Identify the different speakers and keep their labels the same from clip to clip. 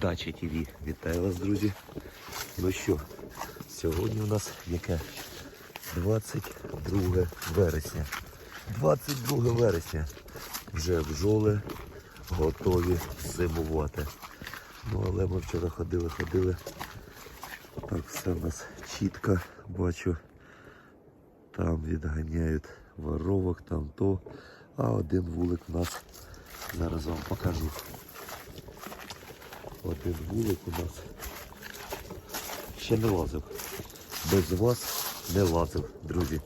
Speaker 1: Дача ТВ. Вітаю вас, друзі. Ну що, сьогодні у нас яке? 22 вересня. 22 вересня. Вже бджоли готові зимувати. Ну, але ми вчора ходили, ходили. Так, все в нас чітко бачу. Там відганяють воровок, там то. А один вулик у нас. Зараз вам покажу. Один вулик у нас ще не лазив. Без вас не лазив, друзі.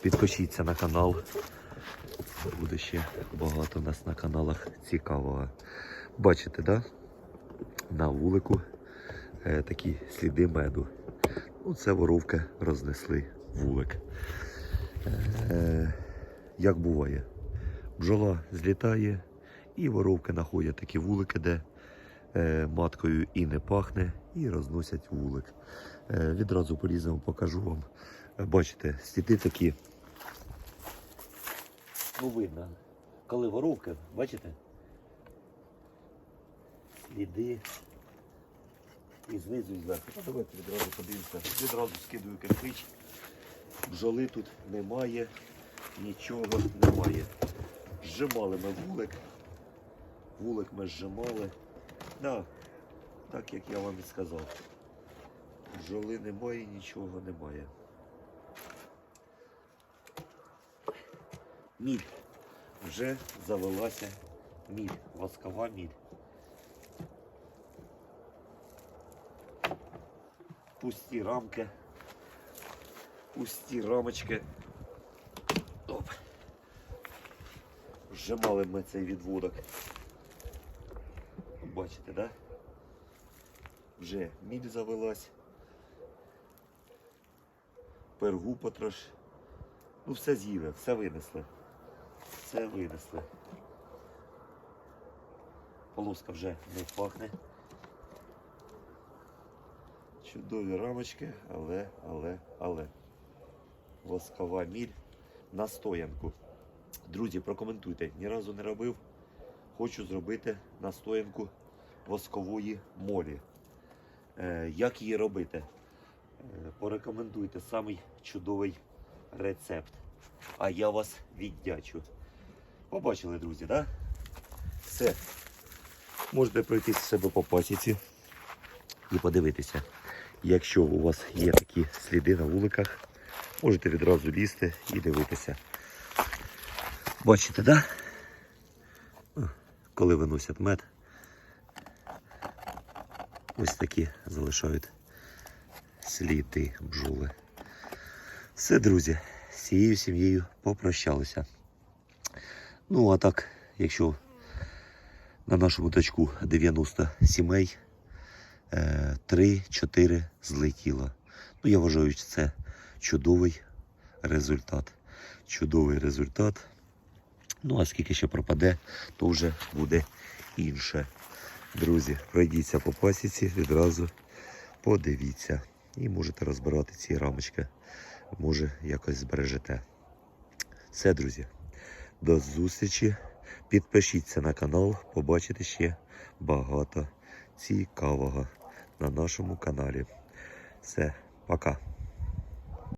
Speaker 1: Підпишіться на канал. Буде ще багато нас на каналах цікавого. Бачите, да? На вулику е, такі сліди меду. Ну, це воровки рознесли вулик. Е, як буває, бджола злітає, і воровки знаходять такі вулики, де маткою і не пахне, і розносять вулик. Е, відразу по-різному покажу вам. Е, Бачите, сліди такі. Ну, видно, коли воровки, бачите? Сліди. І знизу і зверху. Ну, давайте відразу подивимося. Відразу скидую кирпич. Бджоли тут немає, нічого немає. Зжимали ми вулик. Вулик ми зжимали. Да, так як я вам і сказав. Бджоли немає, нічого немає. Міль. Вже завелася міль, воскова міль. Пусті рамки. Пусті рамочки. Оп. Зжимали ми цей відводок. Бачите, да? Вже міль завелась. Пергу потрош. Ну все з'їли, все винесли. Все винесли. Полоска вже не пахне. Чудові рамочки, але, але, але. Воскова міль на стоянку. Друзі, прокоментуйте, ні разу не робив. Хочу зробити настоянку воскової молі. Е, як її робити? Е, порекомендуйте самий чудовий рецепт. А я вас віддячу. Побачили, друзі? Да? Все. Можете пройти з себе по пасіці і подивитися. Якщо у вас є такі сліди на вуликах, можете відразу лізти і дивитися. Бачите? Да? Коли виносять мед, ось такі залишають сліди бджоли. Все, друзі, з цією сім'єю попрощалися. Ну, а так, якщо на нашому точку 90 сімей, 3-4 злетіло. Ну, я вважаю, що це чудовий результат. Чудовий результат. Ну, а скільки ще пропаде, то вже буде інше. Друзі, пройдіться по пасіці, відразу подивіться. І можете розбирати ці рамочки. Може, якось збережете. Все, друзі. До зустрічі. Підпишіться на канал, побачите ще багато цікавого на нашому каналі. Все, пока.